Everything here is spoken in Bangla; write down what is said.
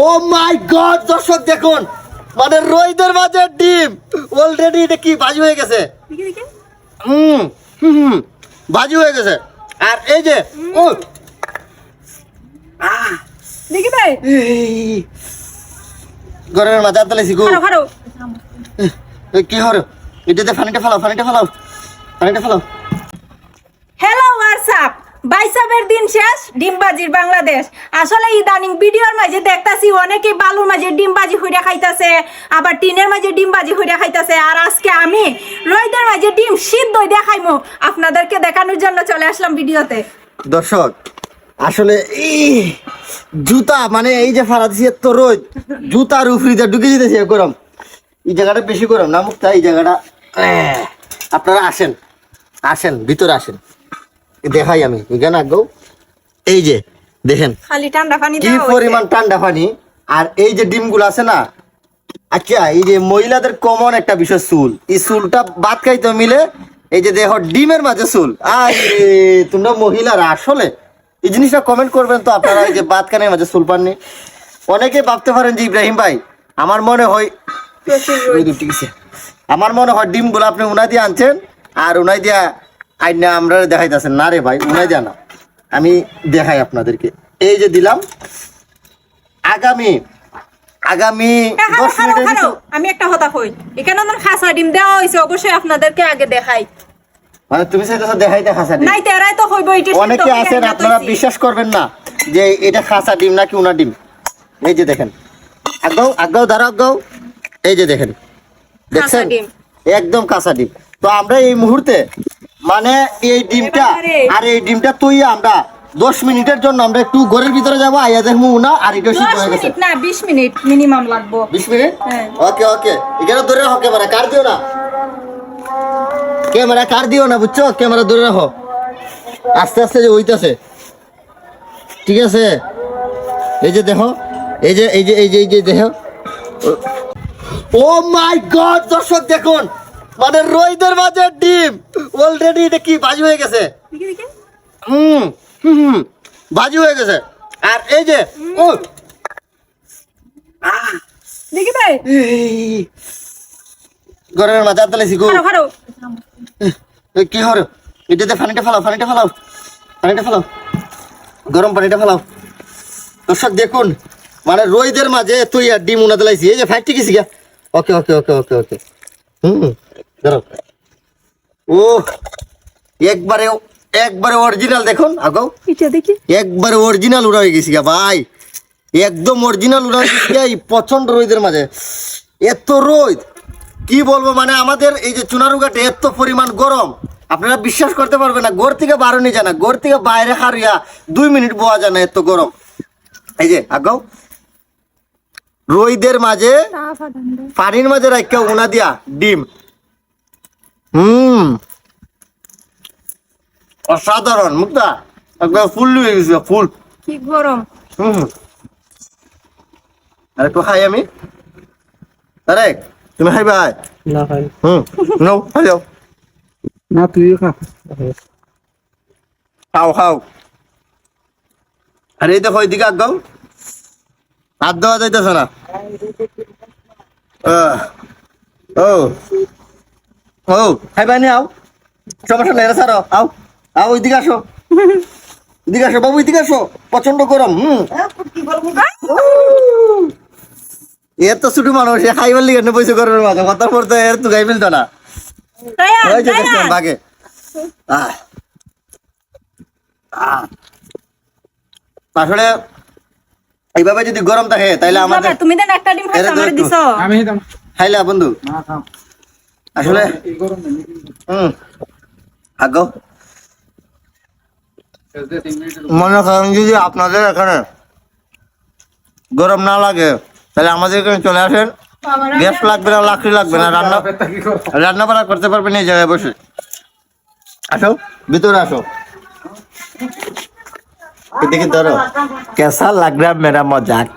ও মাই গড দর্শক দেখুন। মানে রইদের মাঝে ডিম। অলরেডি এটা কি বাজি হয়ে গেছে? হুম হুম বাজি হয়ে গেছে। আর এই যে ও। দেখি ভাই। আদালে শিখু খারো খারো কি হর? এটাতে ফানিটা ফেলাও ফানিটা ফেলাও। ফানিটা ফেলাও। বাইসাবের দিন শেষ, ডিমবাজির বাংলাদেশ। আসলে ইদানিং ভিডিওর মাঝে দেখতাছি অনেকে বালুর মাঝে ডিমবাজি হইরা খাইতাছে, আবার টিনের মাঝে ডিমবাজি হইরা খাইতাছে। আর আজকে আমি রইদের মাঝে ডিম সিদ্ধ দেখাইমো আপনাদেরকে দেখানোর জন্য চলে আসলাম ভিডিওতে। দর্শক, আসলে জুতা মানে এই যে ফারাদিসি এত রোদ জুতার উফরিতে ঢুকে যেতেছে গরম। এই জায়গাটা বেশি গরম না মুক্তা? এই জায়গাটা আপনারা আসেন আসেন, ভিতরে আসেন। দেখাই আমি। এখানে আগো এই যে দেখেন। খালি ঠান্ডা পানি কি পরিমাণ ঠান্ডা পানি। আর এই যে ডিমগুলো আছে না আচ্ছা এই যে মহিলাদের কমন একটা বিষয় চুল। এই চুলটা বাদ খাইতে মিলে এই যে দেখো ডিমের মাঝে চুল। আরে তোমরা মহিলারা আসলে এই জিনিসটা কমেন্ট করবেন তো আপনারা এই যে বাদ কানের মাঝে চুল পাননি। অনেকে ভাবতে পারেন যে ইব্রাহিম ভাই আমার মনে হয় আমার মনে হয় ডিমগুলো আপনি উনাই দিয়ে আনছেন আর উনাই দিয়া আইনা আমরা দেখাইতেছেন না রে ভাই উনাই দেয়া না। আমি দেখাই আপনাদেরকে। এই যে দিলাম আগামী আগামী হ্যাঁ, দশ মিনিটের আমি একটা এখানে আমার খাসা ডিম দেওয়া হয়েছে অবশ্যই আপনাদেরকে আগে দেখাই। মানে তুমি সেটা দেখাইতে খাসা ডিম? নাই তেরাই তো হইব এটা অনেকে আছেন আপনারা বিশ্বাস করবেন না যে এটা খাসা ডিম নাকি উনা ডিম। এই যে দেখেন আগাও আগাও দাঁড়াও আগাও। এই যে দেখেন দেখছেন? একদম কাঁচা ডিম। তো আমরা এই মুহূর্তে মানে এই ডিমটা। আর এই ডিমটা তুই আমরা দশ মিনিটের জন্য আমরা একটু ঘরের ভিতরে যাব আইয়া দেখব উনা আর এটা সিদ্ধ হয়ে গেছে। না বিশ মিনিট মিনিমাম লাগবো। বিশ মিনিট? হ্যাঁ। ওকে ওকে। এখানে ধরে রাখো ক্যামেরা কার দিও না? ক্যামেরা কার দিও না বুঝছ? ক্যামেরা ধরে রাখো। আস্তে আস্তে যে হইতাছে। ঠিক আছে? এই যে দেখো এই যে এই যে এই যে এই যে দেখো। ও মাই গড দর্শক দেখুন। মানে রোহিতের মাঝে ডিম। অলরেডি এটা কি বাজি হয়ে গেছে? হুম হুম বাজি হয়ে গেছে। আর এই যে ও দেখি ভাই। শিখু কি হর এটাতে পানিটা ফেলাও পানিটা ফেলাও পানিটা ফেলাও। গরম পানিটা ফেলাও। দর্শক দেখুন মানে রইদের মাঝে তুই আর ডিম উনা দিলাইছি এই যে ফাইট ঠিক আছে গিয়া ওকে ওকে ওকে ওকে ওকে। হুম। ও একবারে একবারে অরিজিনাল দেখুন আগাও এটা দেখি। একবারে অরিজিনাল উড়া হয়ে গেছি ভাই। একদম অরিজিনাল উড়া হয়ে গেছি প্রচণ্ড রোদের মাঝে। এত রোদ কি বলব মানে আমাদের এই যে চুনারুঘাটে এত পরিমাণ গরম। আপনারা বিশ্বাস করতে পারবেন না ঘর থেকে বারোনি যায় না ঘর থেকে বাইরে হারিয়া দুই মিনিট বোয়া যায় না এত গরম। এই যে আগাও রোদের মাঝে পানির মাঝে রাখা উনা দিয়া ডিম। হুম। অসাধারণ মুক্তা। একবার ফুল হয়ে গেছে ফুল। কি গরম। হুম। আর একটু খাই আমি। আরে তুমি খাই ভাই না ভাই হুম নাও খাই যাও না তুইও খা। খাও খাও। আরে দেখো এদিকে আগাও হাত দেওয়া যাইতেছে না। আহ, ও। ও ভাই আও। সমস্যা নেই স্যার আও আও ওইদিকে আসো। এদিকে আসো বাবু এদিকে আসো। প্রচণ্ড গরম হুম। এর তো ছুটি মানুষ খাইবার লিগে না পয়সা গরমের মাঝে? কথার পর তো এর তো গাই মিলতো না। আসলে এইভাবে যদি গরম থাকে তাহলে আমাদের বাবা, তুমি দেন একটা ডিম খাইছো আমারে দিছো। আমি খাইলা বন্ধু। না খাও আসলে হুম। আগো মনে করেন যদি আপনাদের এখানে গরম না লাগে তাহলে আমাদের এখানে চলে আসেন। গ্যাস লাগবে না লাকড়ি লাগবে না রান্না রান্না বান্না করতে পারবেন এই জায়গায় বসে। আসো ভিতরে আসো। এদিকে ধরো। কেসা লাগ রা মেরা মজাক।